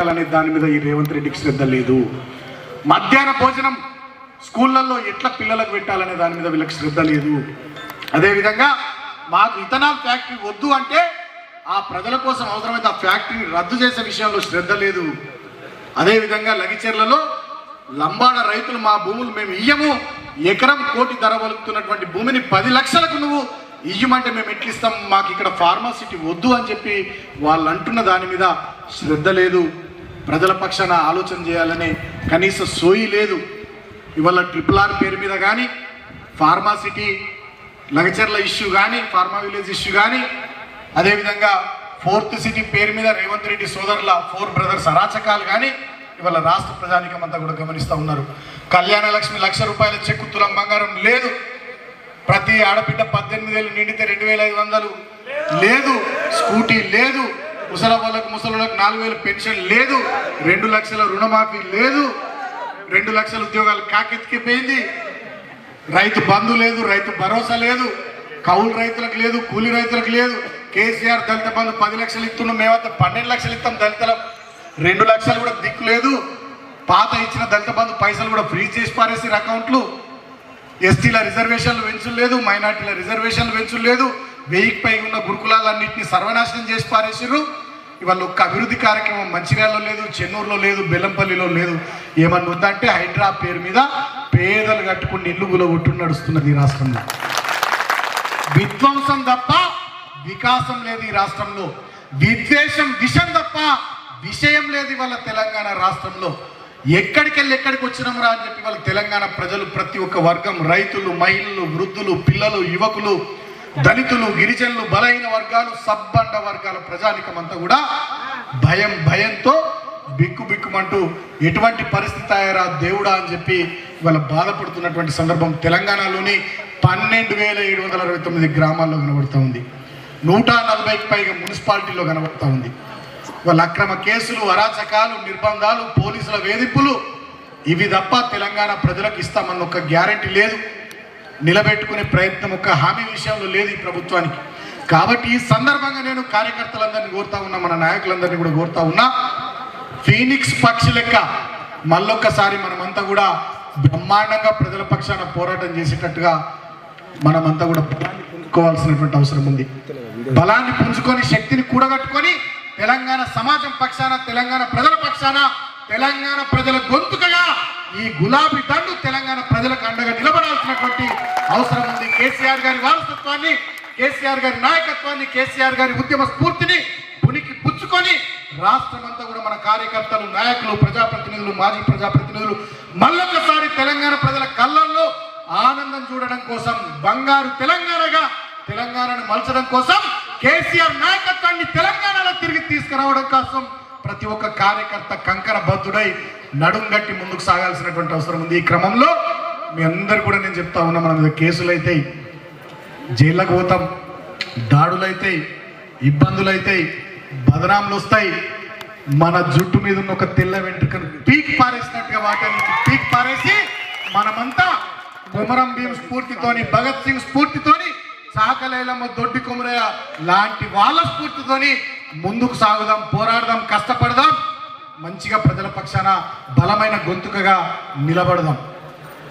అనే దాని మీద ఈ రేవంత్ రెడ్డికి శ్రద్ధ లేదు. మధ్యాహ్న భోజనం స్కూళ్ళల్లో ఎట్లా పిల్లలకు పెట్టాలనే దాని మీద వీళ్ళకి శ్రద్ధ లేదు. అదేవిధంగా మాకు ఇథనాల్ ఫ్యాక్టరీ వద్దు అంటే ఆ ప్రజల కోసం అవసరమైతే ఆ ఫ్యాక్టరీని రద్దు చేసే విషయంలో శ్రద్ధ లేదు. అదేవిధంగా లగిచెర్లలో లంబాడ రైతులు మా భూములు మేము ఇయ్యము. ఎకరం కోటి ధర వలుకుతున్నటువంటి భూమిని పది లక్షలకు నువ్వు ఇయ్యమంటే మేము ఎట్లిస్తాం? మాకు ఇక్కడ ఫార్మాసిటీ వద్దు అని చెప్పి వాళ్ళు అంటున్న దాని మీద శ్రద్ధ లేదు. ప్రజల పక్షాన ఆలోచన చేయాలనే కనీస సోయి లేదు. ఇవాళ ట్రిపుల్ ఆర్ పేరు మీద కానీ ఫార్మాసిటీ లగచర్ల ఇష్యూ కానీ ఫార్మా విలేజ్ ఇష్యూ కానీ అదేవిధంగా ఫోర్త్ సిటీ పేరు మీద రేవంత్ రెడ్డి సోదరుల ఫోర్ బ్రదర్స్ అరాచకాలు కానీ ఇవాళ రాష్ట్ర ప్రజానికం అంతా కూడా గమనిస్తూ ఉన్నారు. కళ్యాణ లక్ష్మి లక్ష రూపాయల చెక్కు తులం బంగారం లేదు. ప్రతి ఆడబిడ్డ పద్దెనిమిది వేలు నిండితే రెండు వేల ఐదు వందలు లేదు. స్కూటీ లేదు. ముసలి వాళ్ళకు ముసలకు నాలుగు వేలు పెన్షన్ లేదు. రెండు లక్షల రుణమాఫీ లేదు. రెండు లక్షల ఉద్యోగాలు కాకెత్తికిపోయింది. రైతు బంధు లేదు రైతు భరోసా లేదు. కౌలు రైతులకు లేదు కూలి రైతులకు లేదు. కేసీఆర్ దళిత బంధు పది లక్షలు ఇస్తున్నాం మేమంతా పన్నెండు లక్షలు ఇస్తాం దళితుల. రెండు లక్షలు కూడా దిక్కు లేదు. పాత ఇచ్చిన దళిత బంధు పైసలు కూడా ఫ్రీ చేసి పారేసారు అకౌంట్లు. ఎస్టీల రిజర్వేషన్లు పెంచులు లేదు మైనార్టీల రిజర్వేషన్లు పెంచులు లేదు. వెయ్యికి పై ఉన్న గురుకులాలన్నింటినీ సర్వనాశనం చేసి పారేసారు ఇవాళ ఒక్క అభివృద్ధి కార్యక్రమం మంచిర్యాలలో లేదు చెన్నూరులో లేదు బెల్లంపల్లిలో లేదు. ఏమన్నా ఉందంటే హైడ్రా పేరు మీద పేదలు కట్టుకుని ఇల్లు గులగొట్టు నడుస్తున్నది ఈ రాష్ట్రంలో. విధ్వంసం తప్ప వికాసం లేదు ఈ రాష్ట్రంలో. విద్వేషం విషం తప్ప విషయం లేదు ఇవాళ తెలంగాణ రాష్ట్రంలో. ఎక్కడికి వెళ్ళి ఎక్కడికి వచ్చినాం రా అని చెప్పి వాళ్ళ తెలంగాణ ప్రజలు ప్రతి ఒక్క వర్గం రైతులు మహిళలు వృద్ధులు పిల్లలు యువకులు దళితులు గిరిజనులు బలహీన వర్గాలు సబ్బండ వర్గాల ప్రజానికం అంతా కూడా భయం భయంతో బిక్కు బిక్కుమంటూ ఎటువంటి పరిస్థితి అయ్యారా దేవుడా అని చెప్పి ఇవాళ బాధపడుతున్నటువంటి సందర్భం తెలంగాణలోని పన్నెండు వేల ఏడు వందల అరవై తొమ్మిది గ్రామాల్లో కనబడుతూ ఉంది. నూట నలభైకి పైగా మున్సిపాలిటీలో కనబడుతూ ఉంది. వాళ్ళ అక్రమ కేసులు అరాచకాలు నిర్బంధాలు పోలీసుల వేధింపులు ఇవి తప్ప తెలంగాణ ప్రజలకు ఇస్తామన్న ఒక గ్యారంటీ లేదు. నిలబెట్టుకునే ప్రయత్నం ఒక హామీ విషయంలో లేదు ఈ ప్రభుత్వానికి. కాబట్టి ఈ సందర్భంగా నేను కార్యకర్తలందరినీ కోరుతా ఉన్నా మన నాయకులందరినీ కూడా కోరుతా ఉన్నా ఫీనిక్స్ పక్షి లెక్క మళ్ళొక్కసారి మనమంతా కూడా బ్రహ్మాండంగా ప్రజల పక్షాన పోరాటం చేసేటట్టుగా మనమంతా కూడా బలాన్ని పుంజుకోవాల్సినటువంటి అవసరం ఉంది. బలాన్ని పుంజుకొని శక్తిని కూడగట్టుకొని తెలంగాణ సమాజం పక్షాన తెలంగాణ ప్రజల పక్షాన తెలంగాణ ప్రజల గొంతుకగా ఈ గులాబీ దండు తెలంగాణ ప్రజలకు అండగా నిలబడాల్సినటువంటి అవసరం ఉంది కేసీఆర్ గారి వారసత్వాన్ని కేసీఆర్ గారి నాయకత్వాన్ని కేసీఆర్ గారి ఉద్యమ స్ఫూర్తిని ఉనికి పుచ్చుకొని రాష్ట్రం అంతా కూడా మన కార్యకర్తలు నాయకులు ప్రజాప్రతినిధులు మాజీ ప్రజాప్రతినిధులు మళ్ళొకసారి తెలంగాణ ప్రజల కళ్ళల్లో ఆనందం చూడడం కోసం బంగారు తెలంగాణగా తెలంగాణను మలచడం కోసం కేసీఆర్ నాయకత్వాన్ని తెలంగాణలో తిరిగి తీసుకురావడం కోసం ప్రతి ఒక్క కార్యకర్త కంకర బద్దుడై నడుంగట్టి ముందుకు సాగాల్సినటువంటి అవసరం ఉంది. ఈ క్రమంలో మీ అందరు కూడా నేను చెప్తా ఉన్నా మన మీద కేసులు అవుతాయి జైళ్ళకు పోతాం దాడులు అవుతాయి ఇబ్బందులు అవుతాయి బదనాంలు వస్తాయి. మన జుట్టు మీద ఉన్న ఒక తెల్ల వెంట్రుకను పీక్ పారేసినట్టుగా వాటిని పీక్ పారేసి మనమంతా కుమరం భీం స్ఫూర్తితోని భగత్ సింగ్ స్ఫూర్తితోని సాకలైలమ్మ దొడ్డి కుమరయ్య లాంటి వాళ్ళ స్ఫూర్తితోని ముందుకు సాగుదాం పోరాడదాం కష్టపడదాం మంచిగా ప్రజల పక్షాన బలమైన గొంతుకగా నిలబడదాం.